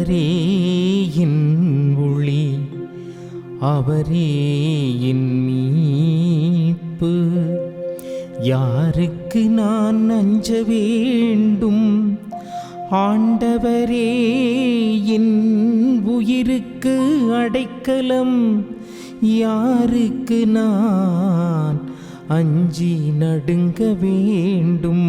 ஆண்டவரே என் ஒளி அவரே என் மீட்பு. யாருக்கு நான் அஞ்ச வேண்டும்? ஆண்டவரே என் உயிருக்கு அடைக்கலம். யாருக்கு நான் அஞ்சி நடுங்க வேண்டும்?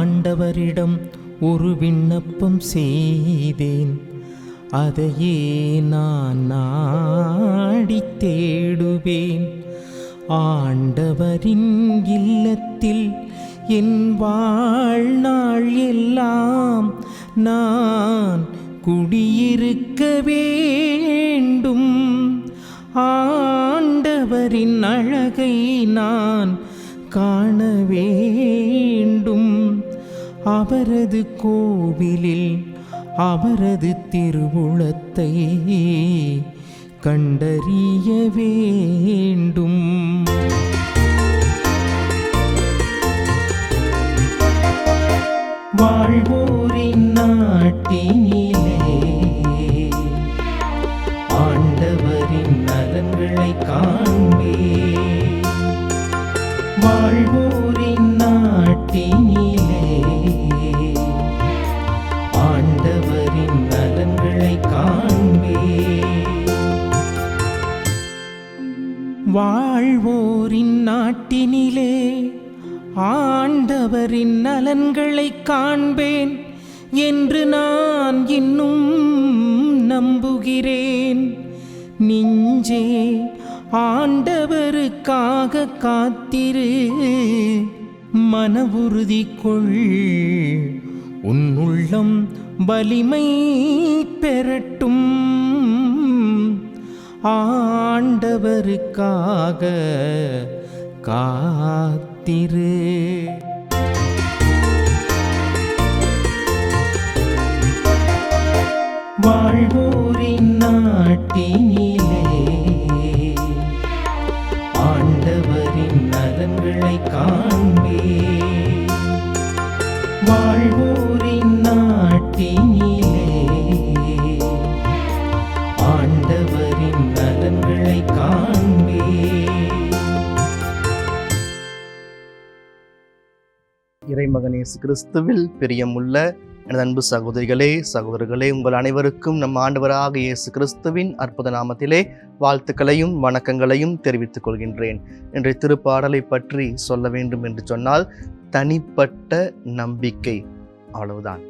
ஆண்டவரிடம் ஒரு விண்ணப்பம் செய்தேன். அதையே நான் நாடி தேடுவேன். ஆண்டவரின் இல்லத்தில் என் வாழ்நாள் எல்லாம் நான் குடியிருக்க வேண்டும். ஆண்டவரின் அழகை நான் காணவே அவரது கோவிலில் அவரது திருவுளத்தை கண்டறிய வேண்டும். வாழ்வோரின் காண்பேன் என்று நான் இன்னும் நம்புகிறேன். நெஞ்சே ஆண்டவருக்காக காத்திரு. மன உறுதி கொள் உன்னுள்ளம் வலிமை பெறட்டும். ஆண்டவருக்காக காத்திரு. வாழ்வோரின் நாட்டினிலே. ஆண்டவரின் நலன்களை காண்பே வாழ்வோரின் நாட்டினிலே. ஆண்டவரின் நலன்களை காண்பே இறைமகனேசு கிறிஸ்துவில் பிரியமுள்ள எனது அன்பு சகோதரிகளே சகோதரர்களே உங்கள் அனைவருக்கும் நம் ஆண்டவராக இயேசு கிறிஸ்துவின் அற்புத நாமத்திலே வாழ்த்துக்களையும் வணக்கங்களையும் தெரிவித்துக் கொள்கின்றேன். இன்றைய திருப்பாடலை பற்றி சொல்ல வேண்டும் என்று சொன்னால் தனிப்பட்ட நம்பிக்கை. அவ்வளவுதான்.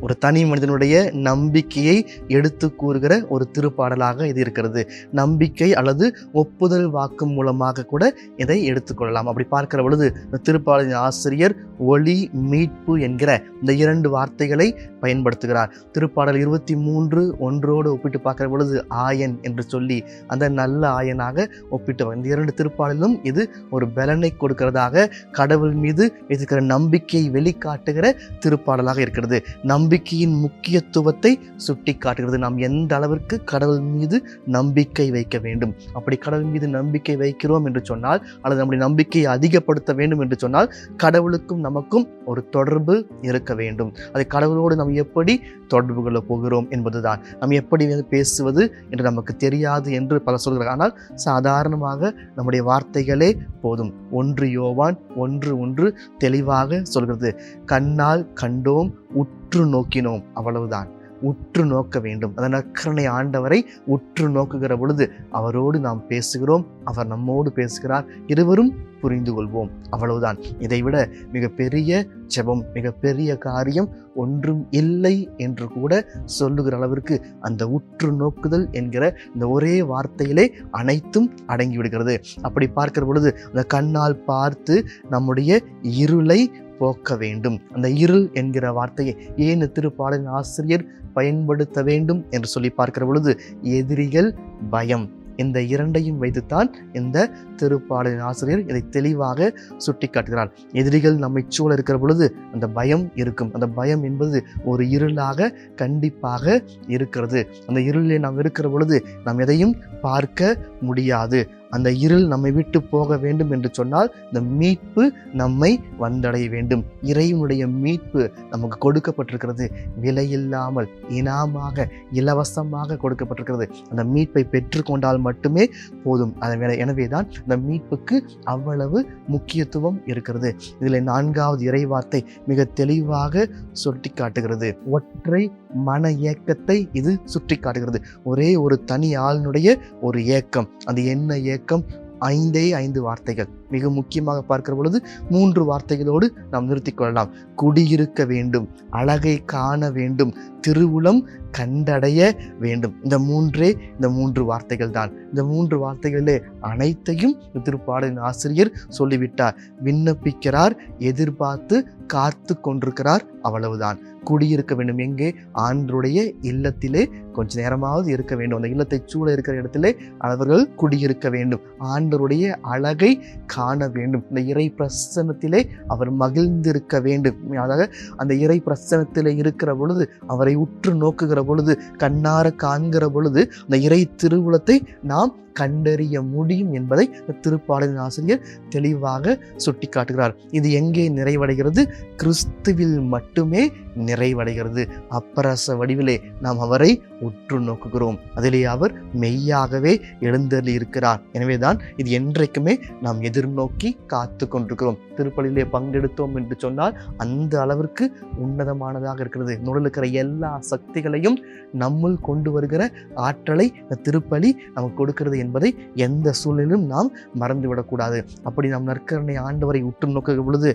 ஒரு தனி மனிதனுடைய நம்பிக்கையை எடுத்து கூறுகிற ஒரு திருப்பாடலாக இது இருக்கிறது. நம்பிக்கை அல்லது ஒப்புதல் வாக்கு மூலமாக கூட இதை எடுத்துக்கொள்ளலாம் அப்படி பார்க்கிற பொழுது இந்த திருப்பாடலின் ஆசிரியர் ஒளி மீட்பு என்கிற இந்த இரண்டு வார்த்தைகளை பயன்படுத்துகிறார். திருப்பாடல் இருபத்தி மூன்று ஒன்றோடு ஒப்பிட்டு பார்க்கிற பொழுது ஆயன் என்று சொல்லி அந்த நல்ல ஆயனாக ஒப்பிட்டு இந்த இரண்டு திருப்பாடலும் இது ஒரு பலனை கொடுக்கிறதாக கடவுள் மீது இருக்கிற நம்பிக்கையை வெளிக்காட்டுகிற திருப்பாடலாக இருக்கிறது. நம்பிக்கையின் முக்கியத்துவத்தை சுட்டி காட்டுகிறது நாம் எந்த அளவிற்கு கடவுள் மீது நம்பிக்கை வைக்க வேண்டும்? அப்படி கடவுள் மீது நம்பிக்கை வைக்கிறோம் என்று சொன்னால் அல்லது நம்முடைய நம்பிக்கையை அதிகப்படுத்த வேண்டும் என்று சொன்னால் கடவுளுக்கும் நமக்கும் ஒரு தொடர்பு இருக்க வேண்டும். அதை கடவுளோடு நாம் எப்படி தொடர்பு கொள்ள போகிறோம் என்பதுதான். நாம் எப்படி பேசுவது என்று நமக்கு தெரியாது என்று பல சொல்கிறார் ஆனால் சாதாரணமாக நம்முடைய வார்த்தைகளே போதும். ஒன்று யோவான் ஒன்று ஒன்று தெளிவாக சொல்கிறது. கண்ணால் கண்டோம் உட் உற்று நோக்கினோம் அவ்வளவுதான். உற்று நோக்க வேண்டும். அந்த நற்கருணை ஆண்டவரை உற்று நோக்குகிற பொழுது அவரோடு நாம் பேசுகிறோம். அவர் நம்மோடு பேசுகிறார். இருவரும் புரிந்து கொள்வோம் அவ்வளவுதான். இதைவிட மிகப்பெரிய ஜெபம் மிகப்பெரிய காரியம் ஒன்றும் இல்லை என்று கூட சொல்லுகிற அளவிற்கு அந்த உற்று நோக்குதல் என்கிற இந்த ஒரே வார்த்தையிலே அனைத்தும் அடங்கிவிடுகிறது. அப்படி பார்க்கிற பொழுது அந்த கண்ணால் பார்த்து நம்முடைய இருளை போக்க வேண்டும். அந்த இருள் என்கிற வார்த்தையை ஏன் திருப்பாடலின் ஆசிரியர் பயன்படுத்த வேண்டும் என்று சொல்லி பார்க்கிற பொழுது எதிரிகள் பயம். இந்த இரண்டையும் வைத்துத்தான் இந்த திருப்பாடலின் ஆசிரியர் இதை தெளிவாக சுட்டி காட்டுகிறார் எதிரிகள் நம்மை சூழ இருக்கிற பொழுது அந்த பயம் இருக்கும். அந்த பயம் என்பது ஒரு இருளாக கண்டிப்பாக இருக்கிறது. அந்த இருளில் நாம் இருக்கிற பொழுது நாம் எதையும் பார்க்க முடியாது. அந்த இருள் நம்மை விட்டு போக வேண்டும் என்று சொன்னால் இந்த மீட்பு நம்மை வந்தடைய வேண்டும். இறைவனுடைய மீட்பு நமக்கு கொடுக்கப்பட்டிருக்கிறது. விலையில்லாமல் இனாமாக இலவசமாக கொடுக்கப்பட்டிருக்கிறது. அந்த மீட்பை பெற்றுக்கொண்டால் மட்டுமே போதும். அதன் எனவே தான் இந்த மீட்புக்கு அவ்வளவு முக்கியத்துவம் இருக்கிறது. இதில் நான்காவது இறைவார்த்தை மிக தெளிவாக சுட்டி காட்டுகிறது ஒற்றை மன ஏக்கத்தை இது சுட்டி காட்டுகிறது ஒரே ஒரு தனி ஆளினுடைய ஒரு ஏக்கம். அது என்ன ஏக்கம் ஐந்தே ஐந்து வார்த்தைகள். மிக முக்கியமாக பார்க்கிற பொழுது மூன்று வார்த்தைகளோடு நாம் நிறுத்திக் கொள்ளலாம். குடியிருக்க வேண்டும் அழகை காண வேண்டும் திருவுளம் கண்டடைய வேண்டும். இந்த மூன்றே இந்த மூன்று வார்த்தைகள் தான். இந்த மூன்று வார்த்தைகளிலே அனைத்தையும் திருப்பாடலின் ஆசிரியர் சொல்லிவிட்டார். விண்ணப்பிக்கிறார் எதிர்பார்த்து காத்து கொண்டிருக்கிறார் அவ்வளவுதான். குடியிருக்க வேண்டும் எங்கே? ஆண்டருடைய இல்லத்திலே கொஞ்ச நேரமாவது இருக்க வேண்டும். அந்த இல்லத்தை சூழ இருக்கிற இடத்திலே அவர்கள் குடியிருக்க வேண்டும். ஆண்டருடைய அழகை காண வேண்டும். இந்த இறை பிரசனத்திலே அவர் மகிழ்ந்திருக்க வேண்டும். அதாவது அந்த இறை பிரசனத்திலே இருக்கிற பொழுது அவரை உற்று நோக்குகிற பொழுது கண்ணார காண்கிற பொழுது அந்த இறை திருவுளத்தை நாம் கண்டறிய முடியும் என்பதை இந்த திருப்பாடலின் ஆசிரியர் தெளிவாக சுட்டிக்காட்டுகிறார். இது எங்கே நிறைவடைகிறது? கிறிஸ்துவில் மட்டுமே நிறைவடைகிறது. அப்பரச வடிவிலே நாம் அவரை உற்று நோக்குகிறோம். அதிலே அவர் மெய்யாகவே எழுந்தள்ளி இருக்கிறார் எனவேதான் இது என்றைக்குமே நாம் எதிர்நோக்கி காத்து கொண்டிருக்கிறோம் திருப்பலியிலே பங்கெடுத்தோம் என்று சொன்னால் அந்த அளவிற்கு உன்னதமானதாக இருக்கிறது. நுழலுக்கிற இருக்கிற எல்லா சக்திகளையும் நம்முள் கொண்டு வருகிற ஆற்றலை இந்த திருப்பலி நமக்கு கொடுக்கிறது என்பதை எந்த சூழலிலும் நாம் மறந்துவிடக்கூடாது. அப்படி நாம் நற்கரணை ஆண்டவரை உற்று நோக்குகிற பொழுது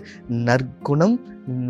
நற்குணம்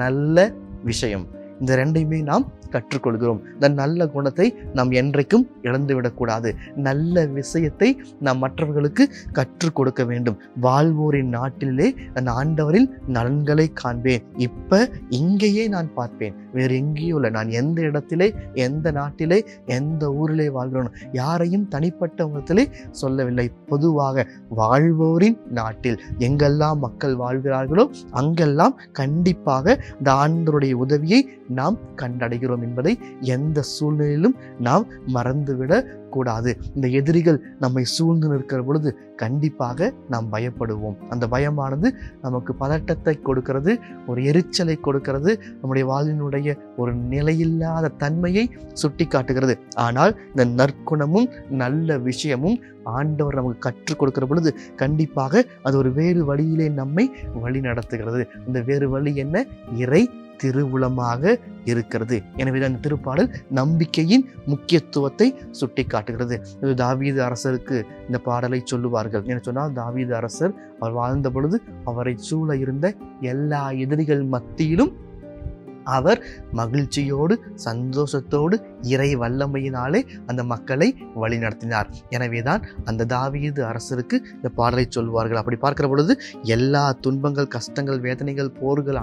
நல்ல விஷயம். இந்த ரெண்டையுமே நாம் கற்றுக்கொள்கிறோம். இந்த நல்ல குணத்தை நாம் என்றைக்கும் இழந்துவிடக்கூடாது. நல்ல விஷயத்தை நாம் மற்றவர்களுக்கு கற்றுக் கொடுக்க வேண்டும். வாழ்வோரின் நாட்டிலே நான் ஆண்டவரின் நலன்களை காண்பேன். இப்ப இங்கேயே நான் பார்ப்பேன். வேறு எங்கேயும் இல்லை. நான் எந்த இடத்திலே எந்த நாட்டிலே எந்த ஊரிலே வாழ்கிறோம் யாரையும் தனிப்பட்ட முகத்திலே சொல்லவில்லை. பொதுவாக வாழ்வோரின் நாட்டில் எங்கெல்லாம் மக்கள் வாழ்கிறார்களோ அங்கெல்லாம் கண்டிப்பாக இந்த ஆண்டருடைய உதவியை நாம் கண்டடைகிறோம். என்பதை எந்த சூழ்நிலையிலும் நாம் மறந்துவிடக் கூடாது. இந்த எதிரிகள் நம்மை சூழ்ந்து நிற்கிற பொழுது கண்டிப்பாக நாம் பயப்படுவோம். அந்த பயமானது நமக்கு பதட்டத்தை கொடுக்கிறது ஒரு எரிச்சலை கொடுக்கிறது நம்முடைய வாழ்வினுடைய ஒரு நிலையில்லாத தன்மையை சுட்டி காட்டுகிறது ஆனால் இந்த நற்குணமும் நல்ல விஷயமும் ஆண்டவர் நமக்கு கற்றுக் கொடுக்கிற பொழுது கண்டிப்பாக அது ஒரு வேறு வழியிலே நம்மை வழி நடத்துகிறது அந்த வேறு வழி என்ன? இறை திருவுளமாக இருக்கிறது. எனவே அந்த திருப்பாடல் நம்பிக்கையின் முக்கியத்துவத்தை சுட்டி காட்டுகிறது இது தாவீது அரசருக்கு இந்த பாடலை சொல்லுவார்கள். என சொன்னால் தாவீது அரசர் அவர் வாழ்ந்த பொழுது அவரை சூழ இருந்த எல்லா எதிரிகள் மத்தியிலும் அவர் மகிழ்ச்சியோடு சந்தோஷத்தோடு இறை வல்லமையினாலே அந்த மக்களை வழிநடத்தினார். எனவேதான் அந்த தாவீது அரசருக்கு இந்த பாடலை சொல்வார்கள் அப்படி பார்க்கிற பொழுது எல்லா துன்பங்கள் கஷ்டங்கள் வேதனைகள் போர்கள்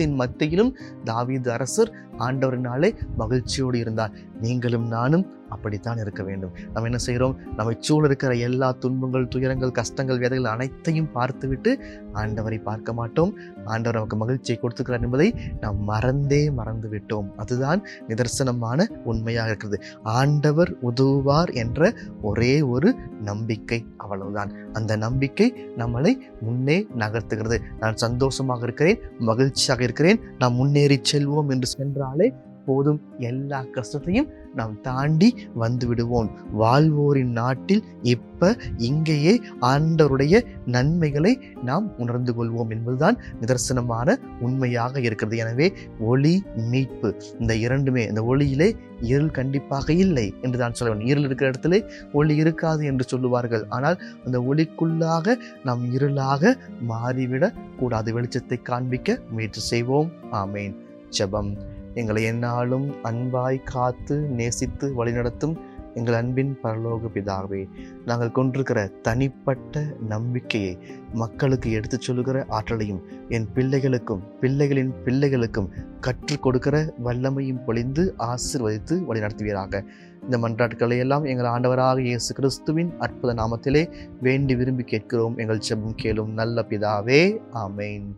அனைத்தின் மத்தியிலும் தாவீது அரசர் ஆண்டவரினாலே மகிழ்ச்சியோடு இருந்தார். நீங்களும் நானும் அப்படித்தான் இருக்க வேண்டும். நம்ம என்ன செய்கிறோம்? நம்மை சூழ இருக்கிற எல்லா துன்பங்கள் துயரங்கள் கஷ்டங்கள் வேதைகள் அனைத்தையும் பார்த்துவிட்டு ஆண்டவரை பார்க்க மாட்டோம். ஆண்டவர் நமக்கு மகிழ்ச்சியை கொடுத்துக்கிறார் என்பதை நாம் மறந்தே மறந்து விட்டோம் அதுதான் நிதர்சனமான உண்மையாக இருக்கிறது. ஆண்டவர் உதவுவார் என்ற ஒரே ஒரு நம்பிக்கை அவ்வளவுதான். அந்த நம்பிக்கை நம்மளை முன்னே நகர்த்துகிறது. நான் சந்தோஷமாக இருக்கிறேன் மகிழ்ச்சியாக இருக்கிறேன் நாம் முன்னேறி செல்வோம் என்று சென்றாலே போதும். எல்லா கஷ்டத்தையும் நாம் தாண்டி வந்து விடுவோம் வாழ்வோரின் நாட்டில் இப்ப இங்கேயே ஆண்டவருடைய நன்மைகளை நாம் உணர்ந்து கொள்வோம் என்பதுதான் நிதர்சனமான உண்மையாக இருக்கிறது. எனவே ஒளி மீட்பு. இந்த இரண்டுமே இந்த ஒளியிலே இருள் கண்டிப்பாக இல்லை என்று தான் சொல்ல வேண்டும். இருள் இருக்கிற இடத்துல ஒளி இருக்காது என்று சொல்லுவார்கள். ஆனால் அந்த ஒளிக்குள்ளாக நாம் இருளாக மாறிவிடக் கூடாது. வெளிச்சத்தை காண்பிக்க முயற்சி செய்வோம். ஆமேன். ஜெபம். எங்களை என்னாலும் அன்பாய் காத்து நேசித்து வழிநடத்தும் எங்கள் அன்பின் பரலோக பிதாவே நாங்கள் கொண்டிருக்கிற தனிப்பட்ட நம்பிக்கையை மக்களுக்கு எடுத்துச் சொல்லுகிற ஆற்றலையும் என் பிள்ளைகளுக்கும் பிள்ளைகளின் பிள்ளைகளுக்கும் கற்றுக் கொடுக்கிற வல்லமையும் பொழிந்து ஆசிர்வதித்து வழிநடத்துவீராக. இந்த மன்றாட்டுக்களை எல்லாம் எங்கள் ஆண்டவராக இயேசு கிறிஸ்துவின் அற்புத நாமத்திலே வேண்டி விரும்பி கேட்கிறோம். எங்கள் செபம் கேளும் நல்ல பிதாவே ஆமேன்.